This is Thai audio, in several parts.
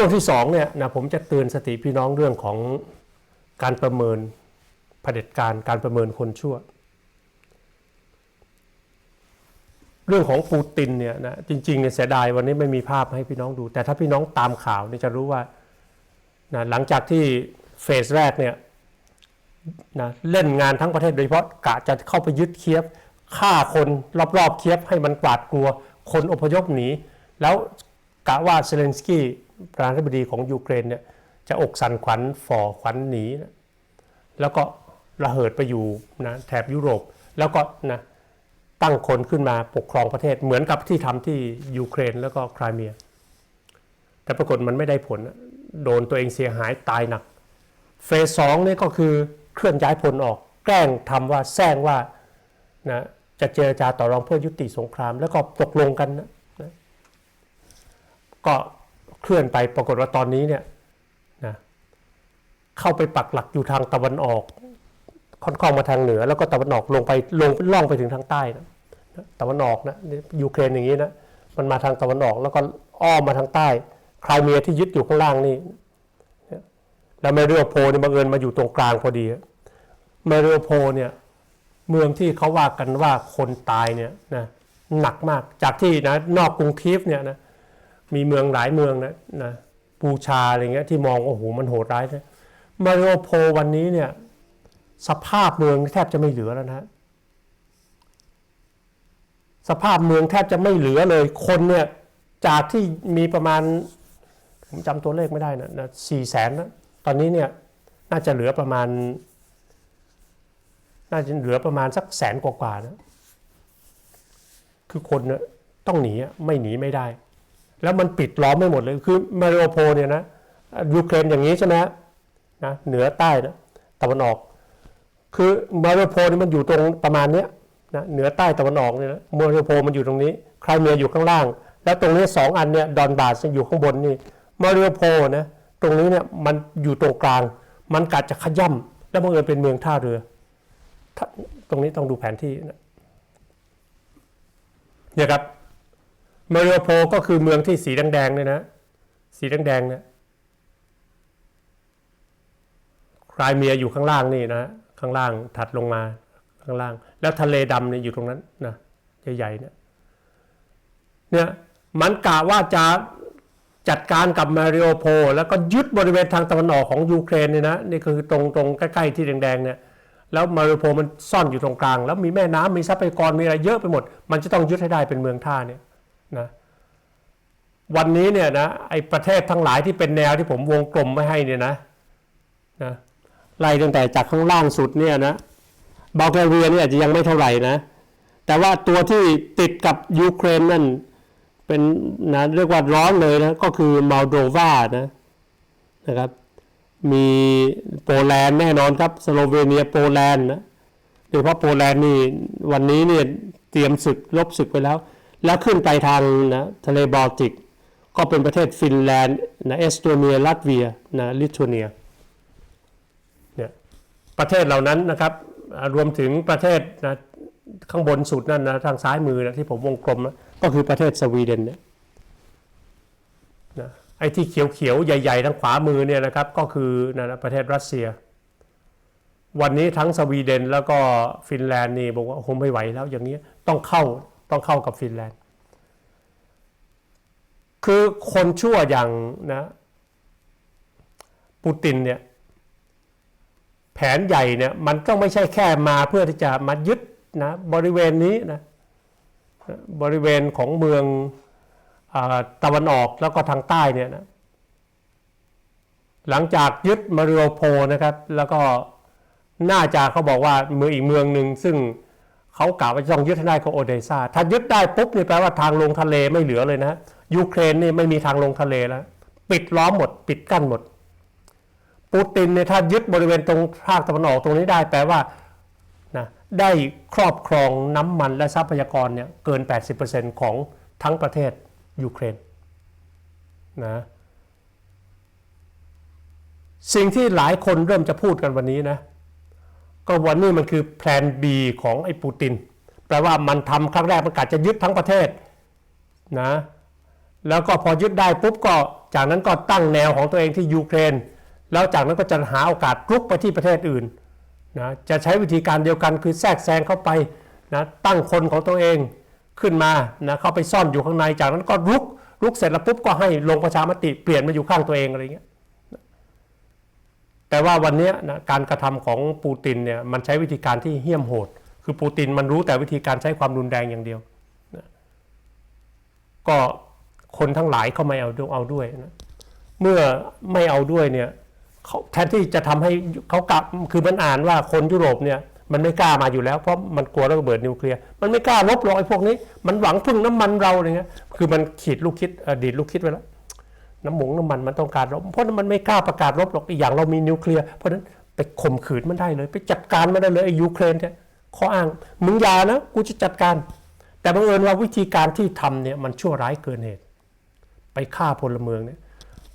ช่วงที่สองเนี่ยนะผมจะเตือนสติพี่น้องเรื่องของการประเมินเผด็จการการประเมินคนชั่ว เรื่องของปูตินเนี่ยนะจริงๆเนี่ยเสียดายวันนี้ไม่มีภาพให้พี่น้องดู แต่ถ้าพี่น้องตามข่าวเนี่ยจะรู้ว่านะหลังจากที่เฟสแรกเนี่ยนะเล่นงานทั้งประเทศโดยเฉพาะกะจะเข้าไปยึดเคียฟฆ่าคนรอบๆเคียฟให้มันกวาดกลัว คนอพยพหนี แล้วกะว่าเซเลนสกี้ ประธานาธิบดีของยูเครนเนี่ยจะอกสั่นขวัญฝ่อขวัญหนีนะแล้วก็ระเหิดไปอยู่นะแถบยุโรป แล้วก็นะตั้งคนขึ้นมาปกครองประเทศเหมือนกับที่ทำที่ยูเครนแล้วก็ไครเมีย แต่ปรากฏมันไม่ได้ผล โดนตัวเองเสียหายตายหนัก เฟสสองนี่ก็คือเคลื่อนย้ายพลออก แกล้งทำว่าแซงว่านะจะเจรจาต่อรองเพื่อยุติสงคราม แล้วก็ตกลงกันนะนะก็ เคลื่อนไปปรากฏว่าตอนนี้เนี่ยนะเข้าไปปักหลักอยู่ทางตะวันออกค่อนข้างมาทางเหนือ แล้วก็ตะวันออกลงไปลงล่องไปถึงทางใต้นะตะวันออกนะยูเครนอย่างนี้นะมันมาทางตะวันออกแล้วก็อ้อมมาทางใต้ไครเมียที่ยึดอยู่ข้างล่างนี่แล้วเมริโอโพเนี่ยบังเอิญมาอยู่ตรงกลางพอดีเมริโอโพเนี่ยเมืองที่เขาว่ากันว่าคนตายเนี่ยนะหนักมากจากที่นะนอกกรุงคีฟเนี่ยนะ มีเมืองหลายเมืองนะนะปูชาอะไรเงี้ยที่มองโอ้โหมันโหดร้ายนะเมริโอโพวันนี้เนี่ยสภาพเมืองแทบจะไม่เหลือแล้วนะสภาพเมืองแทบจะไม่เหลือเลย คนเนี่ยจากที่มีประมาณ ผมจำตัวเลขไม่ได้นะนะสี่แสนนะตอนนี้เนี่ยน่าจะเหลือประมาณ น่าจะเหลือประมาณสักแสนกว่าๆนะคือคนเนี่ยต้องหนีไม่หนีไม่ได้ แล้วมันปิดล้อมไม่หมดเลย คือมาริโอโพลเนี่ยนะยูเครนอย่างนี้ใช่ไหมนะเหนือใต้นะตะวันออก คือมาริโอโพลนี่มันอยู่ตรงประมาณเนี้ยนะเหนือใต้ตะวันออกเนี่ยนะมาริโอโพลมันอยู่ตรงนี้ไครเมียอยู่ข้างล่าง แล้วตรงนี้สองอันเนี่ยดอนบาสอยู่ข้างบนนี่มาริโอโพลนะตรงนี้เนี่ยมันอยู่ตรงกลาง มันกัดจะขย่ำแล้วบังเอิญเป็นเมืองท่าเรือ ตรงนี้ต้องดูแผนที่นะเนี่ยครับ มาริโอโพก็คือเมืองที่สีแดงๆเนี่ยนะ สีแดงๆเนี่ยไครเมียอยู่ข้างล่างนี่นะข้างล่างถัดลงมาข้างล่าง แล้วทะเลดำเนี่ยอยู่ตรงนั้นนะใหญ่ๆเนี่ยเนี่ยมันกะว่าจะจัดการกับมาริโอโพแล้วก็ยึดบริเวณทางตะวันออกของยูเครนเนี่ยนะนี่คือตรงตรงใกล้ๆที่แดงๆเนี่ยแล้วมาริโอโพมันซ่อนอยู่ตรงกลาง แล้วมีแม่น้ำมีทรัพยากรมีอะไรเยอะไปหมด มันจะต้องยึดให้ได้เป็นเมืองท่าเนี่ย นะวันนี้เนี่ยนะไอประเทศทั้งหลายที่เป็นแนวที่ผมวงกลมไม่ให้เนี่ยนะนะไล่ตั้งแต่จากข้างล่างสุดเนี่ยนะบัลแกเรียเนี่ยอาจจะยังไม่เท่าไหร่นะ แต่ว่าตัวที่ติดกับยูเครนนั่นเป็นนะเรียกว่าร้อนเลยนะก็คือม o ลโดวานะนะครับมีโปแลนด์แน่นอนครับสโลเวเนียโปแลนด์นะโดยเฉพาะโปแลนด์นี่วันนี้เนี่ยเตรียมศึกลบศึกไปแล้ว แล้วขึ้นไปทางนะทะเลบอลติก ก็เป็นประเทศฟินแลนด์นะเอสโตเนียลัตเวียนะลิทัวเนียเนี่ยประเทศเหล่านั้นนะครับรวมถึงประเทศนะข้างบนสุดนั่นนะทางซ้ายมือนะที่ผมวงกลมนะก็คือประเทศสวีเดนเนี่ยนะไอ้ที่เขียวๆ ใหญ่ๆ ทางขวามือเนี่ยนะครับก็คือนะนะประเทศรัสเซีย วันนี้ทั้งสวีเดนแล้วก็ฟินแลนด์นี่บอกว่าคงไม่ไหวแล้วอย่างนี้ต้องเข้า ต้องเข้ากับฟินแลนด์ คือคนชั่วอย่างนะปูตินเนี่ยแผนใหญ่เนี่ยมันต้องไม่ใช่แค่มาเพื่อที่จะมายึดนะบริเวณนี้นะบริเวณของเมืองอตะวันออกแล้วก็ทางใต้เนี่ยนะหลังจากยึดมาริโอโพนะครับ แล้วก็น่าจะเขาบอกว่าเมืองอีกเมืองหนึ่งซึ่ง เขากล่าวว่าจะต้องยึดให้ได้ก็โอเดซาถ้ายึดได้ปุ๊บนี่แปลว่าทางลงทะเลไม่เหลือเลยนะยูเครนนี่ไม่มีทางลงทะเลแล้ว ปิดล้อมหมด ปิดกั้นหมด ปูตินเนี่ยถ้ายึดบริเวณตรงภาคตะวันออกตรงนี้ได้แปลว่านะได้ครอบครองน้ำมันและทรัพยากรเนี่ยเกิน 80%ของทั้งประเทศยูเครนนะสิ่งที่หลายคนเริ่มจะพูดกันวันนี้นะ ก็วันนี้มันคือแผน B ของไอ้ปูติน แปลว่ามันทำครั้งแรกมันกะจะยึดทั้งประเทศนะแล้วก็พอยึดได้ปุ๊บก็จากนั้นก็ตั้งแนวของตัวเองที่ยูเครน แล้วจากนั้นก็จะหาโอกาสรุกไปที่ประเทศอื่นนะจะใช้วิธีการเดียวกันคือแทรกแซงเข้าไปนะตั้งคนของตัวเองขึ้นมานะเข้าไปซ่อนอยู่ข้างในจากนั้นก็รุกรุกเสร็จแล้วปุ๊บก็ให้ลงประชามติเปลี่ยนมาอยู่ข้างตัวเองอะไรเงี้ย แต่ว่าวันนี้นะการกระทำของปูตินเนี่ยมันใช้วิธีการที่เหี้ยมโหด คือปูตินมันรู้แต่วิธีการใช้ความรุนแรงอย่างเดียวนะก็คนทั้งหลายเขาไม่เอาด้วยเอาด้วยนะเมื่อไม่เอาด้วยเนี่ยเขาแทนที่จะทำให้เขากลับคือมันอ่านว่าคนยุโรปเนี่ยมันไม่กล้ามาอยู่แล้วเพราะมันกลัวระเบิดนิวเคลียร์มันไม่กล้าลบรอกไอ้พวกนี้ มันหวังพึ่งน้ำมันเราอะไรเงี้ยคือมันขีดลูกคิดอดีดลูกคิดไว้แล้ว น้ำหมงน้ำมันมันต้องการรบเพราะมันไม่กล้าประกาศรบหรอกอีกอย่างเรามีนิวเคลียร์เพราะนั้นไปข่มขืนมันได้เลย ไปจัดการมันได้เลยไอ้ยูเครนเนี่ยข้ออ้างมึงยานะกูจะจัดการ แต่บังเอิญว่าวิธีการที่ทำเนี่ยมันชั่วร้ายเกินเหตุ ไปฆ่าพลเมืองเนี่ย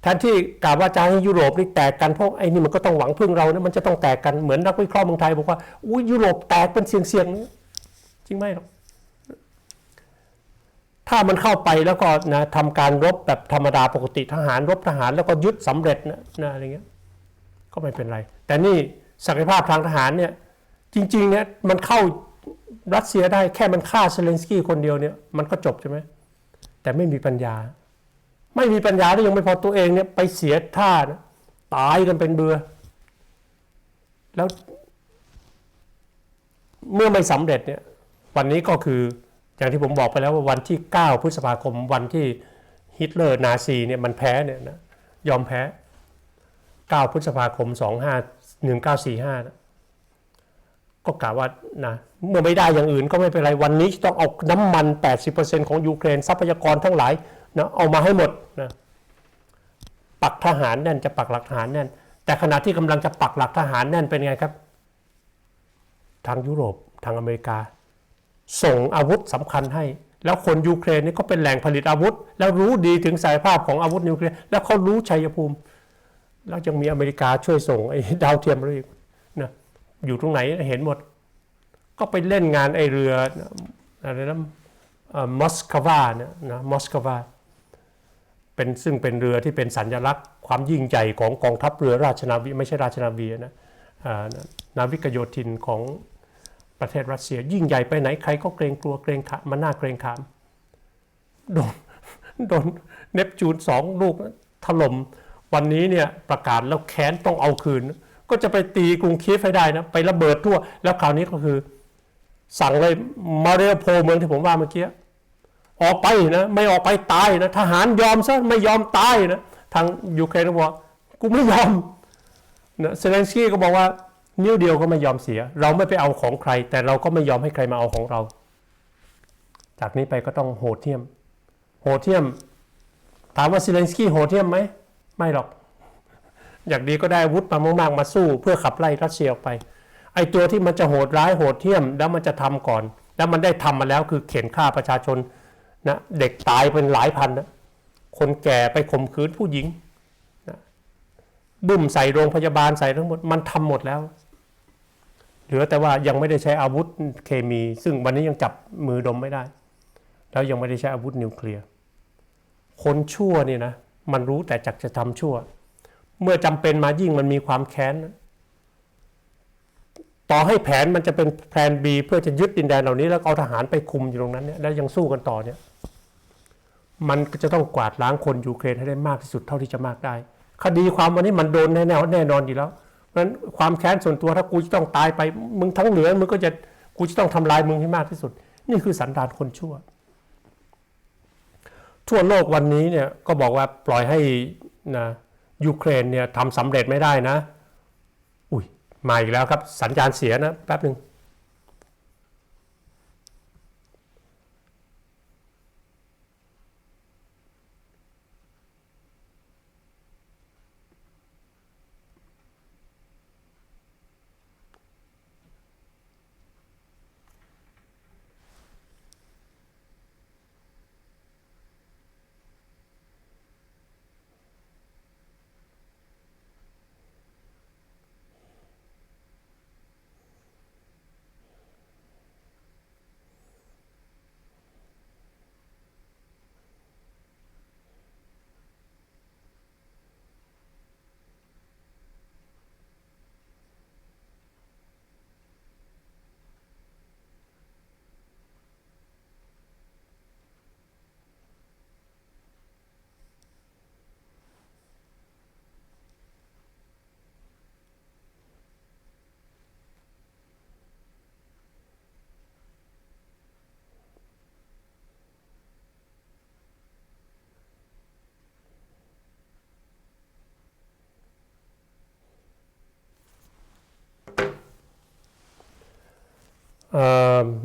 แทนที่กล่าวว่าจะให้ยุโรปนี่แตกกันเพราะไอ้นี่มันก็ต้องหวังพึ่งเรานะมันจะต้องแตกกันเหมือนนักวิเคราะห์เมืองไทยบอกว่าอุ้ยยุโรปแตกเป็นเสียงๆเนี่ยจริงไหมหรอก ถ้ามันเข้าไปแล้วก็นะทำการรบแบบธรรมดาปกติทหารรบทหารแล้วก็ยึดสำเร็จนะนะอะไรเงี้ยก็ไม่เป็นไร แต่นี่ศักยภาพทางทหารเนี่ยจริงๆเนี่ยมันเข้ารัสเซียได้แค่มันฆ่าเซเลนสกี้คนเดียวเนี่ยมันก็จบใช่ไหมแต่ไม่มีปัญญา ไม่มีปัญญาแล้วยังไม่พอตัวเองเนี่ยไปเสียท่านะตายกันเป็นเบือ แล้วเมื่อไม่สำเร็จเนี่ยวันนี้ก็คือ อย่างที่ผมบอกไปแล้วว่าวันที่ 9 พฤษภาคมวันที่ฮิตเลอร์นาซีเนี่ยมันแพ้เนี่ยนะยอมแพ้ 9 พฤษภาคม 25 1945นะก็กล่าวว่านะเมื่อไม่ได้อย่างอื่นก็ไม่เป็นไรวันนี้ต้องเอาน้ำมัน 80%ของยูเครนทรัพยากรทั้งหลายนะเอามาให้หมดนะปักทหารแน่นจะปักหลักทหารแน่น แต่ขณะที่กำลังจะปักหลักทหารแน่นเป็นไงครับ ทางยุโรปทางอเมริกา ส่งอาวุธสำคัญให้ แล้วคนยูเครนนี่ก็เป็นแหล่งผลิตอาวุธ แล้วรู้ดีถึงสายภาพของอาวุธนิวเคลียร์แล้วเขารู้ชัยภูมิ แล้วยังมีอเมริกาช่วยส่งไอ้ดาวเทียมอะไรอีกนะอยู่ตรงไหนเห็นหมด ก็ไปเล่นงานไอ้เรืออะไรนะมอสคาวาเนี่ยนะมอสคาวาเป็นซึ่งเป็นเรือที่เป็นสัญลักษณ์ ความยิ่งใหญ่ของกองทัพเรือราชนาวีไม่ใช่ราชนาวีนะอ่านาวิกโยธินของ ประเทศรัสเซีย ยิ่งใหญ่ไปไหนใครก็เกรงกลัวเกรงขามมันน่าเกรงขามโดนโดนเนปจูนสองลูกถล่มวันนี้เนี่ยประกาศแล้วแค้นต้องเอาคืน ก็จะไปตีกรุงคีฟให้ได้นะ ไประเบิดทั่ว แล้วคราวนี้ก็คือ สั่งเลยมาเรียโพเมืองที่ผมว่าเมื่อกี้ออกไปนะไม่ออกไปตายนะทหารยอมซะไม่ยอมตายนะทางยูเครนบอกกูไม่ยอมนะเซเลนสกี้ก็บอกว่า นิ้วเดียวก็ไม่ยอมเสีย เราไม่ไปเอาของใคร แต่เราก็ไม่ยอมให้ใครมาเอาของเรา จากนี้ไปก็ต้องโหดเที่ยม โหดเที่ยม ถามว่าซิเลนสกี้โหดเที่ยมไหมไม่หรอก อยากดีก็ได้อาวุธมามากๆมาสู้ เพื่อขับไล่รัสเซียออกไป ไอ้ตัวที่มันจะโหดร้ายโหดเที่ยม แล้วมันจะทำก่อน แล้วมันได้ทำมาแล้วคือเข็นฆ่าประชาชนนะเด็กตายเป็นหลายพันนะคนแก่ไปข่มขืนผู้หญิงนะบุ่มใส่โรงพยาบาลใส่ทั้งหมดมันทำหมดแล้ว เหลือแต่ว่ายังไม่ได้ใช้อาวุธเคมี ซึ่งวันนี้ยังจับมือดมไม่ได้ แล้วยังไม่ได้ใช้อาวุธนิวเคลียร์คนชั่วนี่นะมันรู้แต่จักจะทำชั่ว เมื่อจำเป็นมายิ่งมันมีความแค้น ต่อให้แผนมันจะเป็นแผน B เพื่อจะยึดดินแดนเหล่านี้ แล้วเอาทหารไปคุมอยู่ตรงนั้นเนี่ยแล้วยังสู้กันต่อเนี่ยมันก็จะต้องกวาดล้างคนยูเครนให้ได้มากที่สุดเท่าที่จะมากได้ คดีความวันนี้มันโดนแน่แน่นอนอยู่แล้ว นั้นความแค้นส่วนตัวถ้ากูจะต้องตายไป มึงทั้งเหลือมึงก็จะกูจะต้องทำลายมึงให้มากที่สุด นี่คือสันดานคนชั่ว ทั่วโลกวันนี้เนี่ยก็บอกว่าปล่อยให้นะยูเครนเนี่ยทำสำเร็จไม่ได้นะ อุ้ยมาอีกแล้วครับสัญญาณเสียนะแป๊บหนึ่ง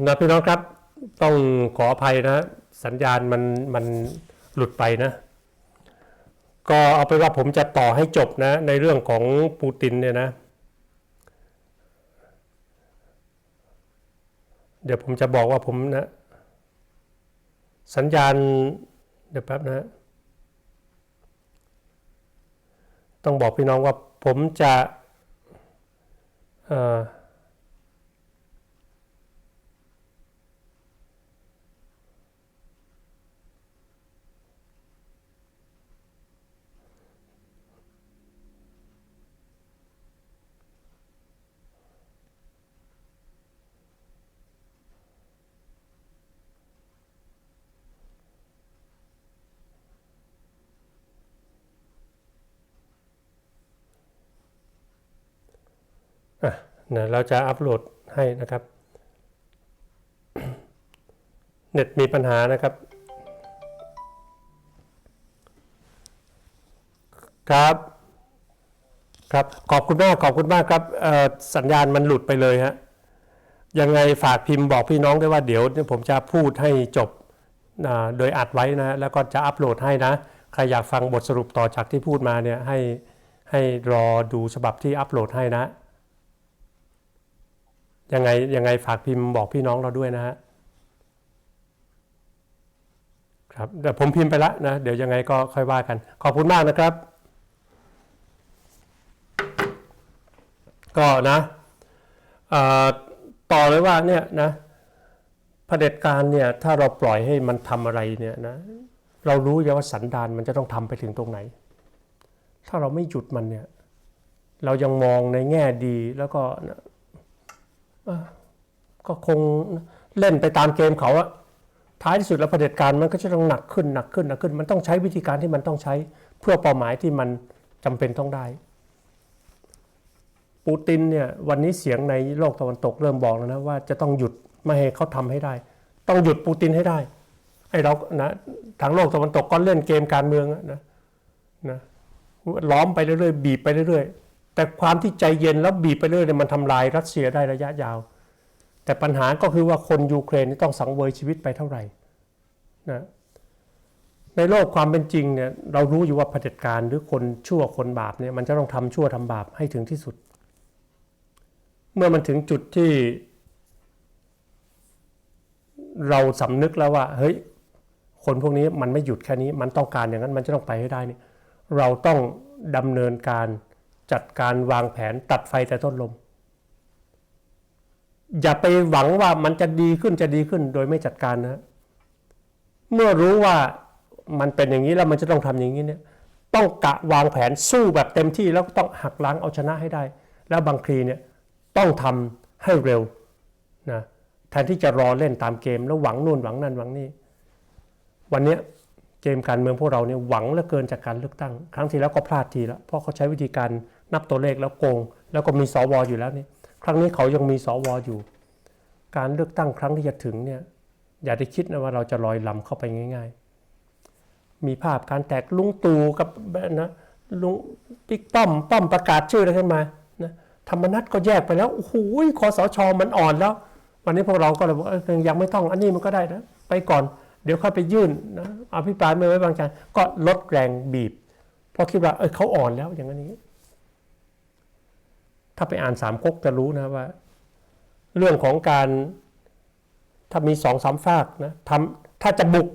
นะพี่น้องครับต้องขออภัยนะ สัญญาณมันมันหลุดไปนะ ก็เอาไปว่าผมจะต่อให้จบนะ ในเรื่องของปูตินเนี่ยนะ เดี๋ยวผมจะบอกว่าผมนะ สัญญาณเดี๋ยวแป๊บนะ ต้องบอกพี่น้องว่าผมจะเอ่อ อะนะเราจะอัปโหลดให้นะครับ เน็ตมีปัญหานะครับ ครับ ครับ ขอบคุณมาก ขอบคุณมากครับ สัญญาณมันหลุดไปเลยฮะ ยังไงฝากพิมพ์บอกพี่น้องด้วยว่าเดี๋ยวผมจะพูดให้จบ โดยอัดไว้นะ แล้วก็จะอัปโหลดให้นะ ใครอยากฟังบทสรุปต่อจากที่พูดมาเนี่ยให้ให้รอดูฉบับที่อัปโหลดให้นะ ยังไงยังไงฝากพิมพ์บอกพี่น้องเราด้วยนะฮะครับเดี๋ยวผมพิมพ์ไปละนะ เดี๋ยวยังไงก็ค่อยว่ากัน ขอบคุณมากนะครับ ก็นะต่อเลยว่าเนี่ยนะเผด็จการเนี่ยถ้าเราปล่อยให้มันทำอะไรเนี่ยนะเรารู้อยู่ว่าสันดานมันจะต้องทำไปถึงตรงไหน ถ้าเราไม่หยุดมันเนี่ยเรายังมองในแง่ดีแล้วก็นะ ก็คงเล่นไปตามเกมเขาอะท้ายที่สุดแล้วเผด็จการมันก็จะต้องหนักขึ้นหนักขึ้นหนักขึ้น มันต้องใช้วิธีการที่มันต้องใช้เพื่อเป้าหมายที่มันจำเป็นต้องได้ ปูตินเนี่ยวันนี้เสียงในโลกตะวันตกเริ่มบอกแล้วนะว่าจะต้องหยุดไม่ให้เขาทำให้ได้ ต้องหยุดปูตินให้ได้ไอ้เรานะทางโลกตะวันตกก็เล่นเกมการเมืองนะนะล้อมไปเรื่อยๆบีบไปเรื่อยๆ แต่ความที่ใจเย็นแล้วบีบไปเรื่อยเนี่ยมันทำลายรัสเซียได้ระยะยาว แต่ปัญหาก็คือว่าคนยูเครนนี่ต้องสังเวยชีวิตไปเท่าไหร่นะในโลกความเป็นจริงเนี่ยเรารู้อยู่ว่าเผด็จการหรือคนชั่วคนบาปเนี่ยมันจะต้องทำชั่วทำบาปให้ถึงที่สุด เมื่อมันถึงจุดที่ เราสำนึกแล้วว่าเฮ้ยคนพวกนี้มันไม่หยุดแค่นี้ มันต้องการอย่างนั้นมันจะต้องไปให้ได้เนี่ยเราต้องดำเนินการ จัดการวางแผนตัดไฟแต่ต้นลม อย่าไปหวังว่ามันจะดีขึ้นจะดีขึ้นโดยไม่จัดการนะ เมื่อรู้ว่ามันเป็นอย่างนี้แล้วมันจะต้องทำอย่างนี้เนี่ยต้องกะวางแผนสู้แบบเต็มที่แล้วต้องหักล้างเอาชนะให้ได้ แล้วบางทีเนี่ยต้องทำให้เร็วนะแทนที่จะรอเล่นตามเกมแล้วหวังนู่นหวังนั่นหวังนี่วันนี้เกมการเมืองพวกเราเนี่ยหวังเหลือเกินจากการเลือกตั้ง ครั้งที่แล้วก็พลาดทีล้วเพราะเขาใช้วิธีการ นับตัวเลขแล้วโกง แล้วก็มีสวอยู่แล้วนี่ครั้งนี้เขายังมีสวอยู่ การเลือกตั้งครั้งที่จะถึงเนี่ยอย่าได้คิดนะว่าเราจะลอยลำเข้าไปง่าย ๆ มีภาพการแตกลุงตู่กับนะลุงปิ๊กป้อมป้อมประกาศชื่ออะไรขึ้นมานะธรรมนัตก็แยกไปแล้วโอ้โหคอสชมันอ่อนแล้ว วันนี้พวกเราก็เลยบอกเออยังไม่ต้องอันนี้มันก็ได้นะไปก่อนเดี๋ยวค่อยไปยื่นนะอภิปรายไม่ไว้วางใจก็ลดแรงบีบเพราะคิดว่าเออเขาอ่อนแล้วอย่างนี้ ถ้าไปอ่านสามก๊กจะรู้นะว่า เรื่องของการถ้ามีสองสามฝากนะทำถ้าจะบุก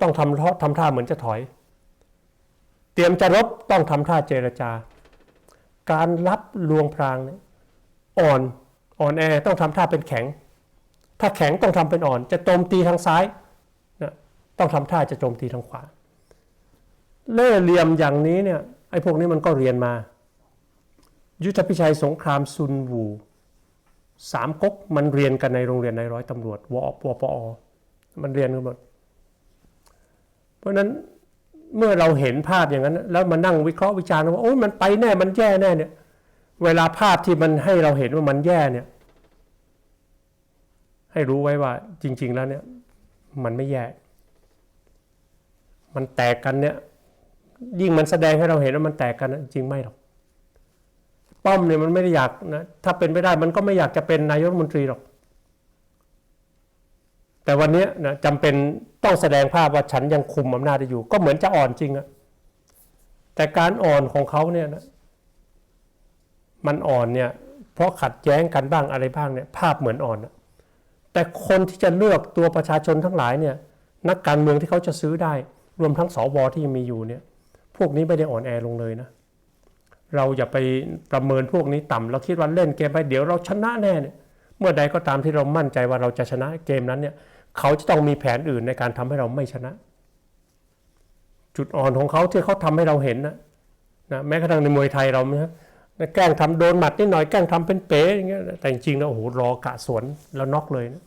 ต้องทำท่าทำท่าเหมือนจะถอย เตรียมจะรบต้องทำท่าเจรจา การรับลวงพรางเนี่ยอ่อนอ่อนแอต้องทำท่าเป็นแข็ง ถ้าแข็งต้องทำเป็นอ่อน จะโจมตีทางซ้ายนะต้องทำท่าจะโจมตีทางขวาเล่ห์เหลี่ยมอย่างนี้เนี่ยไอ้พวกนี้มันก็เรียนมา ยุทธพิชัยสงครามซุนวูสามก๊กมันเรียนกันในโรงเรียนในร้อยตำรวจวปวปอมันเรียนกันหมด เพราะนั้นเมื่อเราเห็นภาพอย่างนั้น แล้วมานั่งวิเคราะห์วิจารณ์ว่าโอ้ยมันไปแน่มันแย่แน่เนี่ย เวลาภาพที่มันให้เราเห็นว่ามันแย่เนี่ย ให้รู้ไว้ว่าจริง ๆ แล้วเนี่ย มันไม่แย่ มันแตกกันเนี่ย ยิ่งมันแสดงให้เราเห็นว่ามันแตกกันจริงไม่หรอก ป้อมเนี่ยมันไม่ได้อยากนะถ้าเป็นไปได้มันก็ไม่อยากจะเป็นนายกรัฐมนตรีหรอก แต่วันนี้นะจำเป็นต้องแสดงภาพว่าฉันยังคุมอำนาจได้อยู่ ก็เหมือนจะอ่อนจริงอะแต่การอ่อนของเขาเนี่ยนะมันอ่อนเนี่ยเพราะขัดแย้งกันบ้างอะไรบ้างเนี่ยภาพเหมือนอ่อนอะแต่คนที่จะเลือกตัวประชาชนทั้งหลายเนี่ยนักการเมืองที่เขาจะซื้อได้ รวมทั้งสวที่มีอยู่เนี่ยพวกนี้ไม่ได้อ่อนแอลงเลยนะ เราอย่าไปประเมินพวกนี้ต่ำเราคิดว่าเล่นเกมไปเดี๋ยวเราชนะแน่เนี่ยเมื่อใดก็ตามที่เรามั่นใจว่าเราจะชนะเกมนั้นเนี่ยเขาจะต้องมีแผนอื่นในการทำให้เราไม่ชนะ จุดอ่อนของเขาที่เขาทำให้เราเห็นนะนะแม้กระทั่งในมวยไทยเรานะแกล้งทำโดนหมัดนิดหน่อยแกล้งทำเป็นเป๋อย่างเงี้ยแต่จริงๆแล้วโอ้โหรอกะสวนแล้วน็อกเลยนะ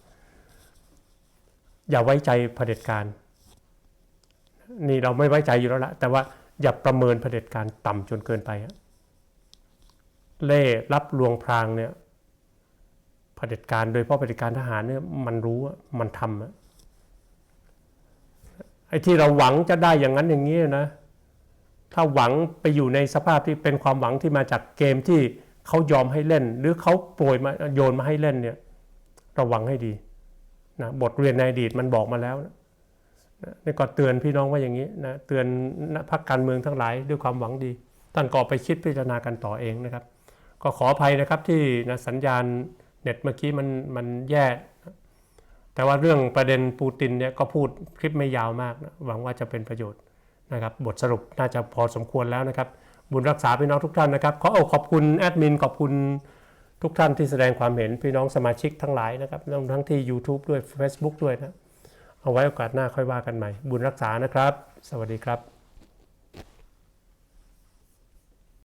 อย่าไว้ใจเผด็จการนี่เราไม่ไว้ใจอยู่แล้วละแต่ว่าอย่าประเมินเผด็จการต่ำจนเกินไปฮะ เล่รับลวงพรางเนี่ยเผด็จการโดยเฉพาะเผด็จการทหารเนี่ยมันรู้มันทำไอ้ที่เราหวังจะได้อย่างนั้นอย่างนี้นะถ้าหวังไปอยู่ในสภาพที่เป็นความหวังที่มาจากเกมที่เขายอมให้เล่น หรือเขาโปรยมาโยนมาให้เล่นเนี่ยระวังให้ดีนะบทเรียนในอดีตมันบอกมาแล้วนะนี่ก็เตือนพี่น้องว่าอย่างนี้นะเตือนนะพรรคการเมืองทั้งหลายด้วยความหวังดี ท่านก็ไปคิดพิจารณากันต่อเองนะครับ ก็ขออภัยนะครับที่นะสัญญาณเน็ตเมื่อกี้มันมันแย่ แต่ว่าเรื่องประเด็นปูตินเนี่ยก็พูดคลิปไม่ยาวมากนะหวังว่าจะเป็นประโยชน์นะครับ บทสรุปน่าจะพอสมควรแล้วนะครับ บุญรักษาพี่น้องทุกท่านนะครับ ขออขอบคุณแอดมินขอบคุณทุกท่านที่แสดงความเห็นพี่น้องสมาชิกทั้งหลายนะครับรวมทั้งที่ YouTube ด้วย Facebook ด้วยนะ เอาไว้โอกาสหน้าค่อยว่ากันใหม่ บุญรักษานะครับ สวัสดีครับ